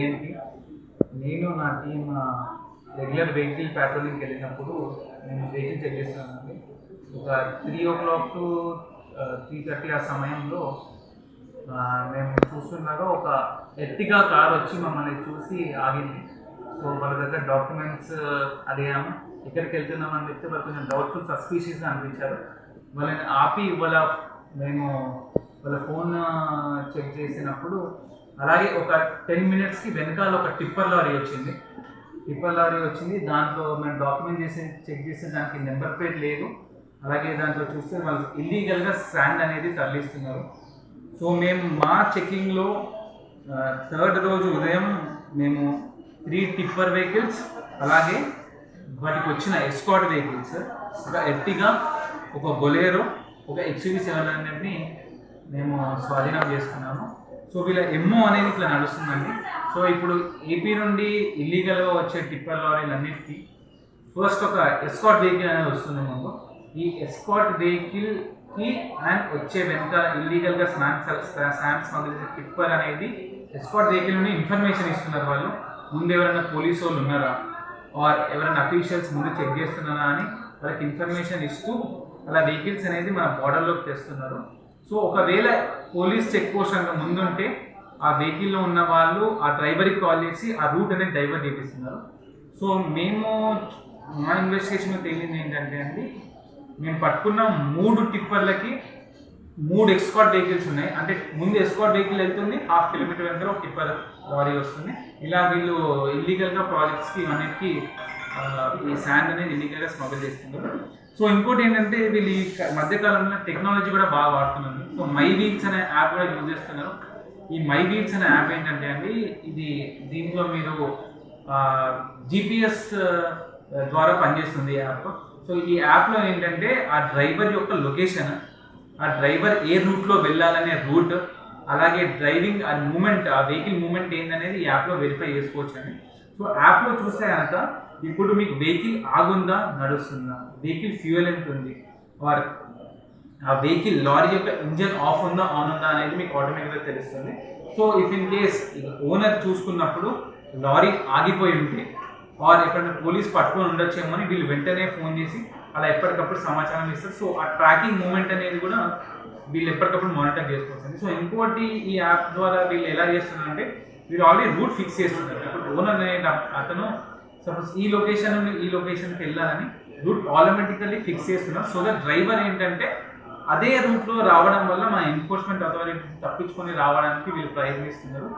ఏంటి? నేను నా టీం రెగ్యులర్ వెహికల్ పెట్రోలింగ్కి వెళ్ళినప్పుడు నేను వెహికల్ చెక్ చేస్తున్నానండి ఒక three o'clock to three thirty ఆ సమయంలో మేము చూస్తున్నాగా ఒక ఎర్టిగా కార్ వచ్చి మమ్మల్ని చూసి ఆగింది. సో వాళ్ళ దగ్గర డాక్యుమెంట్స్ అడిగాము. ఎక్కడికి వెళ్తున్నామని చెప్తే వాళ్ళు కొంచెం డౌట్ఫుల్ సస్పీషియస్గా అనిపించారు. వాళ్ళని ఆపి వాళ్ళ మేము వాళ్ళ ఫోన్ చెక్ చేసినప్పుడు అలాగే ఒక టెన్ మినిట్స్కి వెనకాల ఒక టిప్పర్ లారీ వచ్చింది. టిప్పర్ లారీ వచ్చింది. దాంట్లో మేము డాక్యుమెంట్ చేసి చెక్ చేస్తే దానికి నెంబర్ ప్లేట్ లేదు. అలాగే దాంట్లో చూస్తే వాళ్ళు ఇల్లీగల్గా శాండ్ అనేది తరలిస్తున్నారు. సో మేము మా చెక్కింగ్లో థర్డ్ రోజు ఉదయం మేము త్రీ టిప్పర్ వెహికల్స్ అలాగే వాటికి వచ్చిన ఎస్కాట్ వెహికల్స్ ఒక ఎర్టిగా ఒక బొలేరో ఒక ఎక్స్యూవీ సెవెన్ హండ్రెడ్ని మేము స్వాధీనం చేసుకున్నాము. సో వీళ్ళ ఎమ్మో అనేది ఇట్లా నడుస్తుందండి. సో ఇప్పుడు ఏపీ నుండి ఇల్లీగల్గా వచ్చే టిప్పర్ లారీలన్నిటికీ ఫస్ట్ ఒక ఎస్కాట్ వెహికల్ అనేది వస్తుంది ముందు ఈ ఎస్కాట్ వెహికల్కి అండ్ వచ్చే వెనుక ఇల్లీగల్గా స్నాక్స్ స్నాక్స్ స్మగ్లింగ్ టిప్పర్ అనేది ఎస్కాట్ వెహికల్ నుండి ఇన్ఫర్మేషన్ ఇస్తున్నారు వాళ్ళు. ముందు ఎవరైనా పోలీసు వాళ్ళు ఉన్నారా? ఆర్ ఎవరైనా అఫీషియల్స్ ముందు చెక్ చేస్తున్నారా అని వాళ్ళకి ఇన్ఫర్మేషన్ ఇస్తూ అలా వెహికల్స్ అనేది మన బార్డర్లోకి తెస్తున్నారు. సో ఒకవేళ పోలీస్ చెక్ పోస్ట్ కనుక ముందుంటే ఆ వెహికల్లో ఉన్న వాళ్ళు ఆ డ్రైవర్కి కాల్ చేసి ఆ రూట్ అనేది డైవర్ట్ చేపిస్తున్నారు. సో మేము మా ఇన్వెస్టిగేషన్ తేలింది ఏంటంటే అండి మేము పట్టుకున్న మూడు టిప్పర్లకి మూడు ఎక్స్కాట్ వెహికల్స్ ఉన్నాయి. అంటే ముందు ఎస్కాట్ వెహికల్ వెళ్తుంది హాఫ్ కిలోమీటర్ వెనక ఒక టిప్పర్ లారీ వస్తుంది. ఇలా వీళ్ళు ఇల్లీగల్గా ప్రాజెక్ట్స్కి అన్నిటికీ ఈ శాండ్ అనేది ఇల్లీగల్గా స్మగుల్ చేస్తున్నారు సో ఇంకోటి ఏంటంటే వీళ్ళు ఈ మధ్యకాలంలో టెక్నాలజీ కూడా బాగా వాడుతున్నారు. సో మై వీల్స్ అనే యాప్ కూడా యూజ్ చేస్తున్నారు. ఈ మై వీల్స్ అనే యాప్ ఏంటంటే అండి ఇది దీంట్లో మీరు జిపిఎస్ ద్వారా పనిచేస్తుంది ఈ యాప్ సో ఈ యాప్లో ఏంటంటే ఆ డ్రైవర్ యొక్క లొకేషన్ ఆ డ్రైవర్ ఏ రూట్లో వెళ్ళాలనే రూట్ అలాగే డ్రైవింగ్ ఆ మూమెంట్ ఆ వెహికల్ మూమెంట్ ఏందనేది ఈ యాప్లో వెరిఫై చేసుకోవచ్చు అండి సో యాప్లో చూస్తే కనుక ఇప్పుడు మీకు వెహికల్ ఆగుందా? నడుస్తుందా? వెహికల్ ఫ్యూయల్ ఎంత ఉంది? ఆర్ ఆ వెహికల్ లారీ యొక్క ఇంజన్ ఆఫ్ ఉందా ఆన్ ఉందా అనేది మీకు ఆటోమేటిక్గా తెలుస్తుంది. So if in case owner చూసుకున్నప్పుడు లారీ ఆగిపోయి ఉంటే ఆర్ ఎక్కడైనా పోలీస్ పట్టుకొని ఉండొచ్చేమో అని వీళ్ళు వెంటనే ఫోన్ చేసి అలా ఎప్పటికప్పుడు సమాచారం ఇస్తారు. సో ఆ ట్రాకింగ్ మూమెంట్ అనేది కూడా వీళ్ళు ఎప్పటికప్పుడు మానిటర్ చేసుకోవచ్చు సో ఇంకోటి ఈ యాప్ ద్వారా వీళ్ళు ఎలా చేస్తున్నారంటే వీళ్ళు ఆల్రెడీ రూట్ ఫిక్స్ చేస్తున్నారు. ఇప్పుడు ఓనర్ అనే అతను సపోజ్ ఈ లొకేషన్ నుండి ఈ లొకేషన్కి వెళ్ళాలని రూట్ ఆటోమేటికల్లీ ఫిక్స్ చేస్తున్నారు. సో దట్ డ్రైవర్ ఏంటంటే అదే రూట్లో రావడం వల్ల మా ఎన్ఫోర్స్మెంట్ అథారిటీ తప్పించుకొని రావడానికి వీళ్ళు ప్రయత్నిస్తున్నారు.